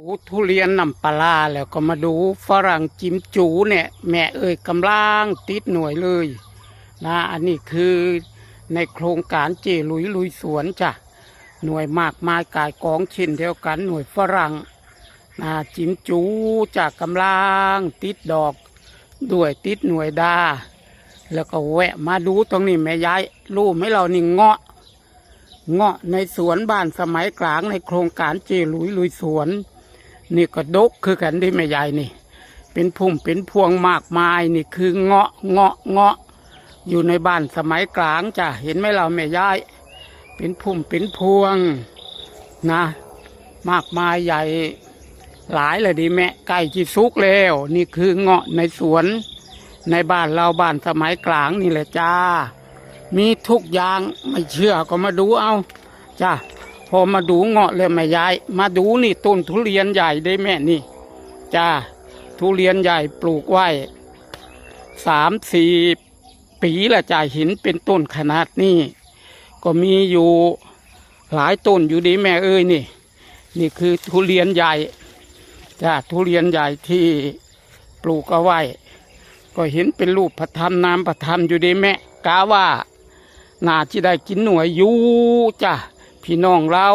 ดูทุเรียนน้ำปลาแล้วก็มาดูฝรั่งจิมจูเนี่ย แม่เอ่ยกำลังติดหน่วยเลยนะอันนี้คือในโครงการเจลุยลุยสวนจ้ะหน่วยมากมายกายกองช่นเดียวกันหน่วยฝรั่งนะจิมจูจากกำลังติดดอกด้วยติดหน่วยดา แล้วก็แวะมาดูตรงนี้แม่ย้ายรู้ไหมเรานี่เงาะ เงาะในสวนบ้านสมัยกลางในโครงการเจลุยลุยสวน นี่ก็ดกคือกันที่แม่ยายนี่ เป็นพุ่มเป็นพวงมากมายนี่คือเงาะเงาะเงาะ อยู่ในบ้านสมัยกลางจ้ะเห็นไหมเราแม่ยาย เป็นพุ่มเป็นพวงนะ มากมายใหญ่หลายเลยดีแม่ใกล้จีสุกแล้ว นี่คือเงาะในสวน ในบ้านเราบ้านสมัยกลางนี่แหละจ้า มีทุกอย่างไม่เชื่อก็มาดูเอาจ้า พอมาดูเงาะเลยแม่ยาย มาดูนี่ต้นทุเรียนใหญ่ได้แม่นี่จ้าทุเรียนใหญ่ปลูกไว้สามสี่ปีละจ้ายหินเป็นต้นขนาดนี้ ก็มีอยู่หลายต้นอยู่ดีแม่เอ้ยนี่ นี่คือทุเรียนใหญ่จ้าทุเรียนใหญ่ที่ปลูกเอาไว้ ก็เห็นเป็นรูปพระธรรมนามพระธรรมอยู่ดีแม่กาว่าน่าที่ได้กินหน่วยอยู่จ้ะ พี่น้องเรา